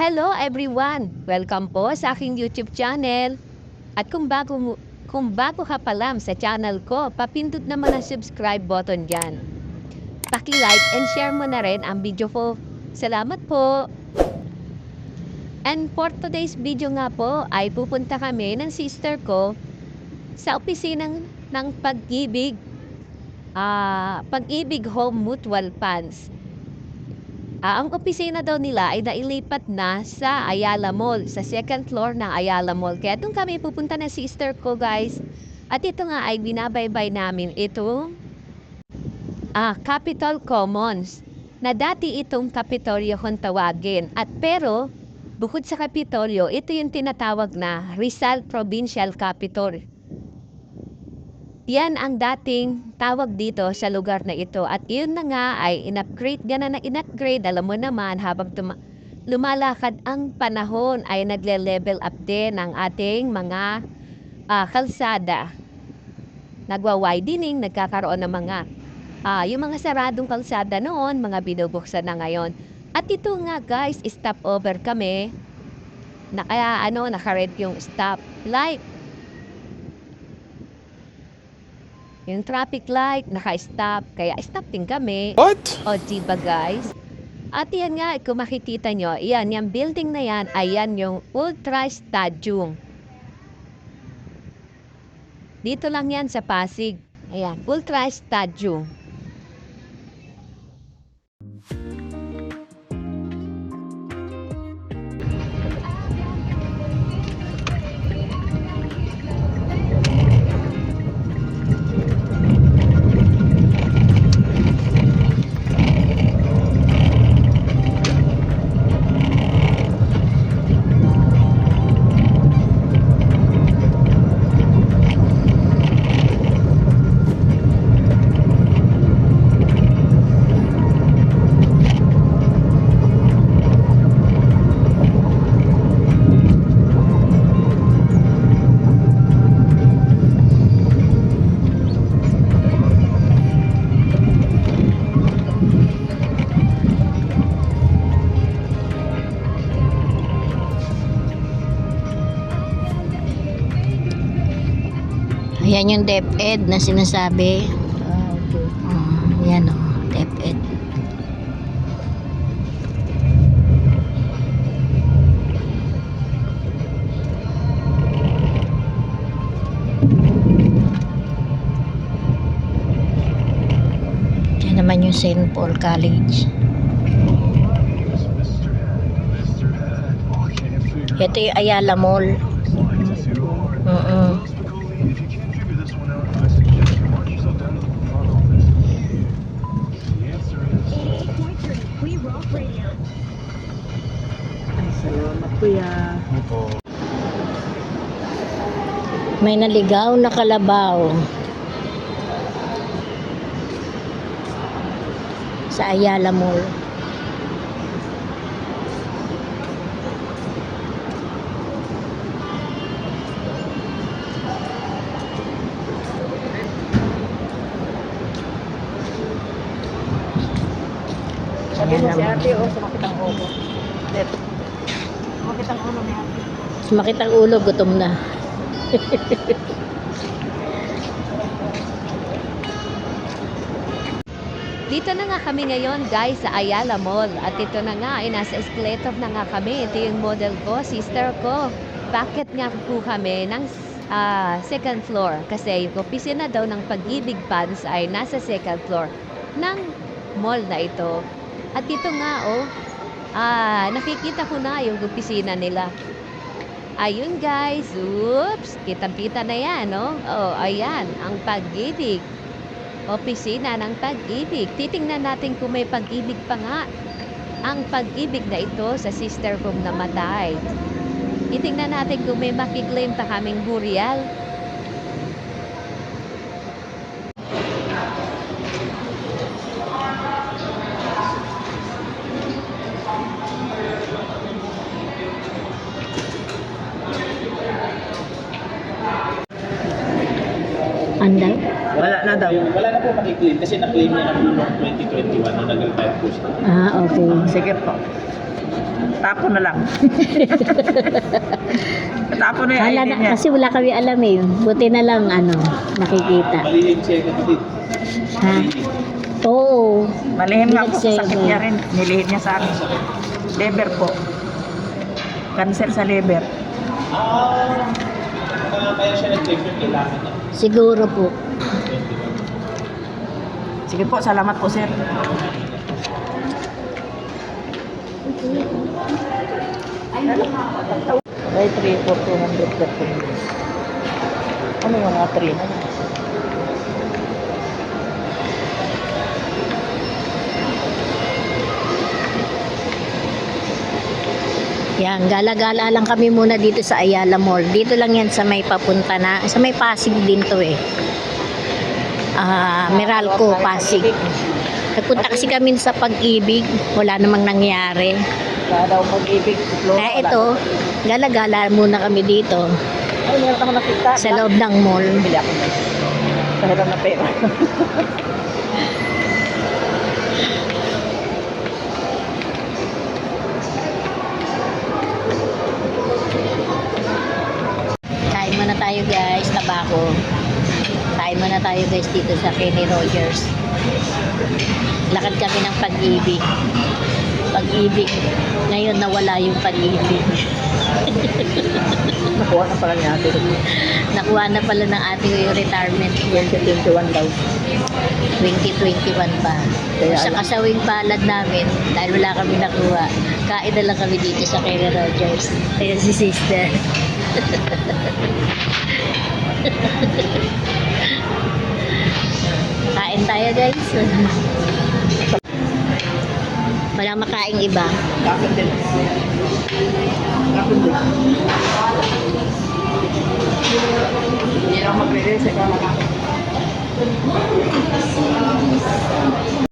Hello everyone! Welcome po sa aking YouTube channel. At kung bago, kung bago ka pa lang sa channel ko, papindot naman ang subscribe button dyan. Paki-like and share mo na rin ang video ko. Salamat po! And for today's video nga po ay pupunta kami ng sister ko sa opisinang ng pag-ibig. Ah, pag-ibig Home Mutual Funds. Ah, ang opisina daw nila ay nailipat na sa Ayala Mall, sa second floor ng Ayala Mall. Kaya doon kami pupunta ng sister ko, guys. At ito nga ay binabaybay namin ito ah, Capitol Commons na dati itong Kapitolyo kung tawagin. At pero, bukod sa Kapitolyo, ito yung tinatawag na Rizal Provincial Capitol. Yan ang dating tawag dito sa lugar na ito. At yun na nga ay in-upgrade gana na in-upgrade. Alam mo naman, habang tuma- lumalakad ang panahon ay nagle-level up din ang ating mga ah, kalsada. Nagwa-widening, nagkakaroon ng mga ah, yung mga saradong kalsada noon, mga binubuksan na ngayon. At ito nga guys, stop over kami. Na kaya ano, naka-red yung stop light. Yung traffic light, naka-stop. Kaya stop din kami. What? O, diba guys? At yan nga, kung makikita nyo, yan, yung building na yan, ayan yung Ultra Stadium. Dito lang yan sa Pasig. Ayan, Ultra Stadium. Ayan yung DepEd na sinasabi. Ah, okay. Uh, yan o, DepEd. Yan naman yung St. Paul College. Ito yung Ayala Mall. Salamat kuya. May naligaw na kalabaw. Sa Ayala Mall. Sabi mo si ate, oh, sumakit ang ulo. Let. Sumakit ang ulo ni ate. Sumakit ang ulo, gutom na. Dito na nga kami ngayon guys sa Ayala Mall. At ito na nga, ay nasa escalator na nga kami. Ito yung model ko, sister ko. Bakit nga po kami ng ah, second floor? Kasi yung opisina daw ng pag-ibig funds ay nasa second floor ng mall na ito. At ito nga oh, ah, nakikita ko na yung opisina nila. Ayun guys, oops, kitang-kita na yan, no? Oh, ayan, ang pag-ibig opisina ng pag-ibig. Titingnan natin kung may pag-ibig pa nga ang pag-ibig na ito sa sister kong namatay. Titingnan natin kung may makiklaim pa kaming burial. Anday? Wala na daw. Wala na po makiklaim kasi na-claim niya na po noong 2021 nung nag-retire po siya. Ah, okay. Sige po. Tapo na lang. Tapo na yung Hala ID na, niya. kasi wala kami alam eh. Buti na lang ano, nakikita. Malilin siya kapatid. Ha? Oo. Malihim nga po sakit eh. niya rin. Nilihim niya sa akin. Liver po. Cancer sa liver. Ah, ah, kaya siya kailangan niya. Siguro po. Sige po, salamat po sir. Ay, 3 for 200 per. Ano yung mga 3 na yun? Yan, gala-gala lang kami muna dito sa Ayala Mall. Dito lang yan sa may papunta na, sa may Pasig din to eh. Ah, Meralco, Pasig. Nagpunta kasi kami sa pag-ibig, wala namang nangyari. Kaya daw mag-ibig. Kaya ito, gala-gala muna kami dito Ay, meron ako nakita. sa loob ng mall. Bili ako na. Pahiram na pera. tayo guys dito sa Kenny Rogers. Lakad kami ng pag-ibig. Pag-ibig. Ngayon nawala yung pag-ibig. Nakuha na pala niya ate. Nakuha na pala ng ating yung retirement 2021 daw. 2021 pa. Kaya sa alam- kasawing palad namin, dahil wala kami nakuha, kain na lang kami dito sa Kenny Rogers. Ayan si sister. Tayo guys. Walang makaing iba. Kapit din. Kapit din. Hindi. Ikaw na